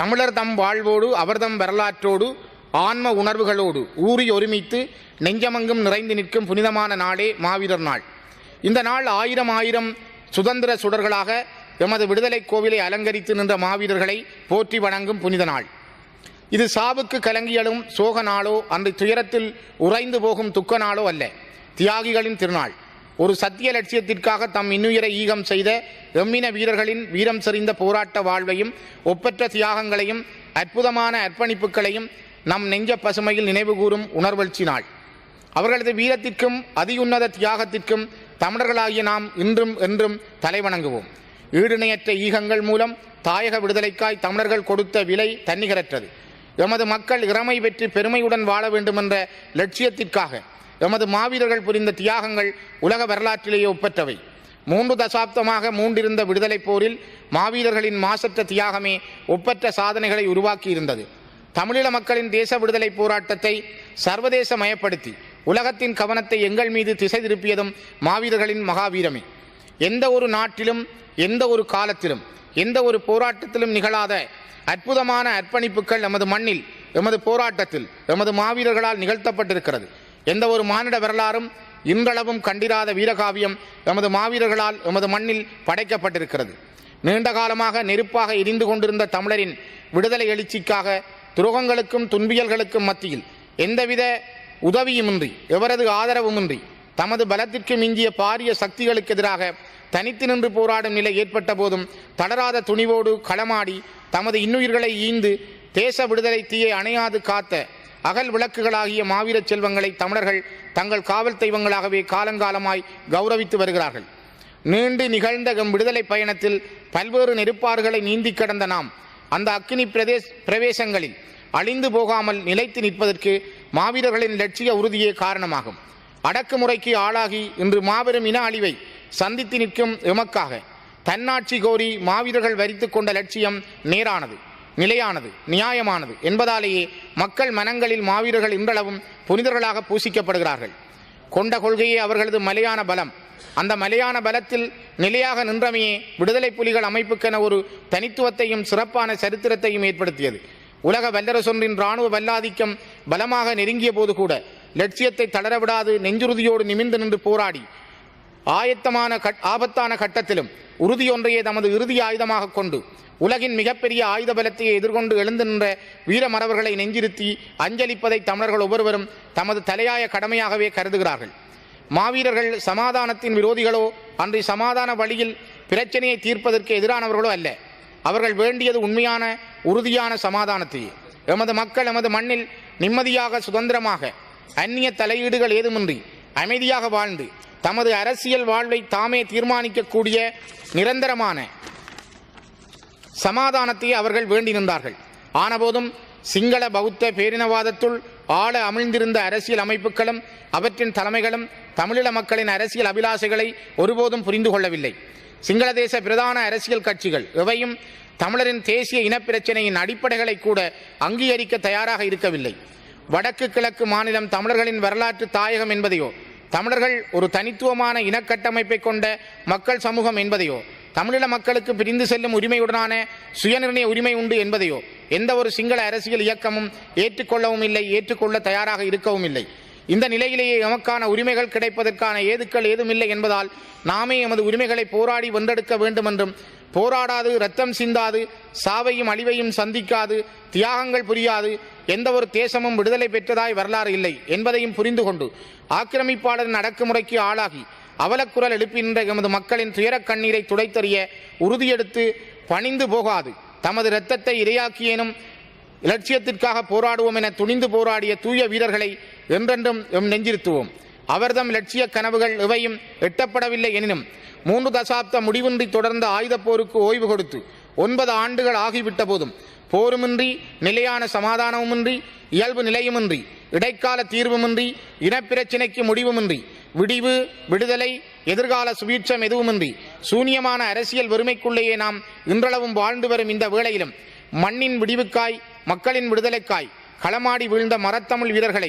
தமிழர் தம் வாழ்வோடு அவர்தம் வரலாற்றோடு ஆன்ம உணர்வுகளோடு ஊறி ஒருமித்து நெஞ்சமங்கும் நிறைந்து நிற்கும் புனிதமான நாளே மாவீரர் நாள். இந்த நாள் ஆயிரம் ஆயிரம் சுதந்திர சுடர்களாக எமது விடுதலை கோவிலை அலங்கரித்து நின்ற மாவீரர்களை போற்றி வணங்கும் புனித நாள். இது சாவுக்கு கலங்கியலும் சோக நாளோ அன்று துயரத்தில் உறைந்து போகும் துக்க நாளோ அல்ல. தியாகிகளின் திருநாள். ஒரு சத்திய லட்சியத்திற்காக தம் இன்னுயிரை ஈகம் செய்த எம்மின வீரர்களின் வீரம் செறிந்த போராட்ட வாழ்வையும் ஒப்பற்ற தியாகங்களையும் அற்புதமான அர்ப்பணிப்புகளையும் நம் நெஞ்ச பசுமையில் நினைவுகூரும் உணர்வெழ்ச்சி நாள். அவர்களது வீரத்திற்கும் அதியுன்னத தியாகத்திற்கும் தமிழர்களாகிய நாம் இன்றும் என்றும் தலைவணங்குவோம். ஈடுணையற்ற ஈகங்கள் மூலம் தாயக விடுதலைக்காய் தமிழர்கள் கொடுத்த விலை தன்னிகரற்றது. எமது மக்கள் இறமை பெற்று பெருமையுடன் வாழ வேண்டுமென்ற லட்சியத்திற்காக எமது மாவீரர்கள் புரிந்த தியாகங்கள் உலக வரலாற்றிலேயே ஒப்பற்றவை. மூன்று தசாப்தமாக மூண்டிருந்த விடுதலைப் போரில் மாவீரர்களின் மாசற்ற தியாகமே ஒப்பற்ற சாதனைகளை உருவாக்கியிருந்தது. தமிழீழ மக்களின் தேச விடுதலை போராட்டத்தை சர்வதேச மயப்படுத்தி உலகத்தின் கவனத்தை எங்கள் மீது திசை திருப்பியதும் மாவீரர்களின் மகாவீரமே. எந்த ஒரு நாட்டிலும் எந்த ஒரு காலத்திலும் எந்த ஒரு போராட்டத்திலும் நிகழாத அற்புதமான அர்ப்பணிப்புகள் எமது மண்ணில் எமது போராட்டத்தில் எமது மாவீரர்களால் நிகழ்த்தப்பட்டிருக்கிறது. எந்த ஒரு மானிட வரலாறும் இன்றளவும் கண்டிராத வீரகாவியம் எமது மாவீரர்களால் எமது மண்ணில் படைக்கப்பட்டிருக்கிறது. நீண்ட காலமாக நெருப்பாக எரிந்து கொண்டிருந்த தமிழரின் விடுதலை எழுச்சிக்காக துரோகங்களுக்கும் துன்பியல்களுக்கும் மத்தியில் எந்தவித உதவியுமின்றி எவரது ஆதரவுமின்றி தமது பலத்திற்கு மிஞ்சிய பாரிய சக்திகளுக்கு எதிராக தனித்து நின்று போராடும் நிலை ஏற்பட்ட போதும் தளராத துணிவோடு களமாடி தமது இன்னுயிர்களை ஈந்து தேச விடுதலை தீயை அணையாது காத்த அகல் விளக்குகளாகிய மாவீரச் செல்வங்களை தமிழர்கள் தங்கள் காவல் தெய்வங்களாகவே காலங்காலமாய் கௌரவித்து வருகிறார்கள். நீண்டு நிகழ்ந்த விடுதலை பயணத்தில் பல்வேறு நெருப்பாறுகளை நீந்தி கடந்த நாம் அந்த அக்கினி பிரதேச பிரவேசங்களில் அழிந்து போகாமல் நிலைத்து நிற்பதற்கு மாவீரர்களின் லட்சிய உறுதியே காரணமாகும். அடக்குமுறைக்கு ஆளாகி இன்று மாபெரும் இன அழிவை சந்தித்து நிற்கும் எமக்காக தன்னாட்சி கோரி மாவீரர்கள் வரித்து கொண்ட லட்சியம் நேரானது நிலையானது நியாயமானது என்பதாலேயே மக்கள் மனங்களில் மாவீரர்கள் இன்றளவும் புனிதர்களாக பூசிக்கப்படுகிறார்கள். கொண்ட கொள்கையே அவர்களது மலையான பலம். அந்த மலையான பலத்தில் நிலையாக நின்றமையே விடுதலை புலிகள் அமைப்புக்கென ஒரு தனித்துவத்தையும் சிறப்பான சரித்திரத்தையும் ஏற்படுத்தியது. உலக வல்லரசொன்றின் இராணுவ வல்லாதிக்கம் பலமாக நெருங்கிய போது கூட லட்சியத்தை தளரவிடாது நெஞ்சுறுதியோடு நிமிர்ந்து நின்று போராடி ஆயத்தமான கட் ஆபத்தான கட்டத்திலும் உறுதியொன்றையே தமது இறுதி ஆயுதமாக கொண்டு உலகின் மிகப்பெரிய ஆயுத பலத்தையே எதிர்கொண்டு எழுந்து நின்ற வீரமரவர்களை நெஞ்சிருத்தி அஞ்சலிப்பதை தமிழர்கள் ஒவ்வொருவரும் தமது தலையாய கடமையாகவே கருதுகிறார்கள். மாவீரர்கள் சமாதானத்தின் விரோதிகளோ அன்றி சமாதான வழியில் பிரச்சனையை தீர்ப்பதற்கு எதிரானவர்களோ அல்ல. அவர்கள் வேண்டியது உண்மையான உறுதியான சமாதானத்தையே. எமது மக்கள் எமது மண்ணில் நிம்மதியாக சுதந்திரமாக அந்நிய தலையீடுகள் ஏதுமின்றி அமைதியாக வாழ்ந்து தமது அரசியல் வாழ்வை தாமே தீர்மானிக்கக்கூடிய நிரந்தரமான சமாதானத்தை அவர்கள் வேண்டியிருந்தார்கள். ஆனபோதும் சிங்கள பௌத்த பேரினவாதத்துள் ஆழ அமிழ்ந்திருந்த அரசியல் அமைப்புகளும் அவற்றின் தலைமைகளும் தமிழீழ மக்களின் அரசியல் அபிலாஷைகளை ஒருபோதும் புரிந்து கொள்ளவில்லை. சிங்கள தேச பிரதான அரசியல் கட்சிகள் எவையும் தமிழரின் தேசிய இனப்பிரச்சனையின் அடிப்படைகளை கூட அங்கீகரிக்க தயாராக இருக்கவில்லை. வடக்கு கிழக்கு மாநிலம் தமிழர்களின் வரலாற்று தாயகம் என்பதையோ தமிழர்கள் ஒரு தனித்துவமான இனக்கட்டமைப்பை கொண்ட மக்கள் சமூகம் என்பதையோ தமிழீழ மக்களுக்கு பிரிந்து செல்லும் உரிமையுடனான சுயநிர்ணய உரிமை உண்டு என்பதையோ எந்த ஒரு சிங்கள அரசியல் இயக்கமும் ஏற்றுக்கொள்ளவும் இல்லை ஏற்றுக்கொள்ள தயாராக இருக்கவும் இல்லை இந்த நிலையிலேயே எமக்கான உரிமைகள் கிடைப்பதற்கான ஏதுக்கள் ஏதுமில்லை என்பதால் நாமே எமது உரிமைகளை போராடி வென்றெடுக்க வேண்டும் என்றும் போராடாது ரத்தம் சிந்தாது சாவையும் அழிவையும் சந்திக்காது தியாகங்கள் புரியாது எந்த ஒரு தேசமும் விடுதலை பெற்றதாய் வரலாறு இல்லை என்பதையும் புரிந்து கொண்டு ஆக்கிரமிப்பாளரின் அடக்குமுறைக்கு ஆளாகி அவலக்குரல் எழுப்பின்ற எமது மக்களின் துயரக் கண்ணீரை துடைத்தறிய உறுதியெடுத்து பணிந்து போகாது தமது இரத்தத்தை இரையாக்கியேனும் இலட்சியத்திற்காக போராடுவோம் என துணிந்து போராடிய தூய வீரர்களை என்றென்றும் எம் நெஞ்சிருத்துவோம். அவர்தம் லட்சிய கனவுகள் எவையும் எட்டப்படவில்லை எனினும் மூன்று தசாப்த முடிவின்றி தொடர்ந்த ஆயுதப் போருக்கு ஓய்வு கொடுத்து ஒன்பது ஆண்டுகள் ஆகிவிட்ட போதும் போருமின்றி நிலையான சமாதானமுமின்றி இயல்பு நிலையுமின்றி இடைக்கால தீர்வுமின்றி இனப்பிரச்சினைக்கு முடிவுமின்றி விடிவு விடுதலை எதிர்கால சுபீட்சம் எதுவுமின்றி சூனியமான அரசியல் வெறுமைக்குள்ளேயே நாம் இன்றளவும் வாழ்ந்து வரும் இந்த வேளையிலும் மண்ணின் விடிவுக்காய் மக்களின் விடுதலைக்காய் களமாடி வீழ்ந்த மரத்தமிழ் வீரர்களை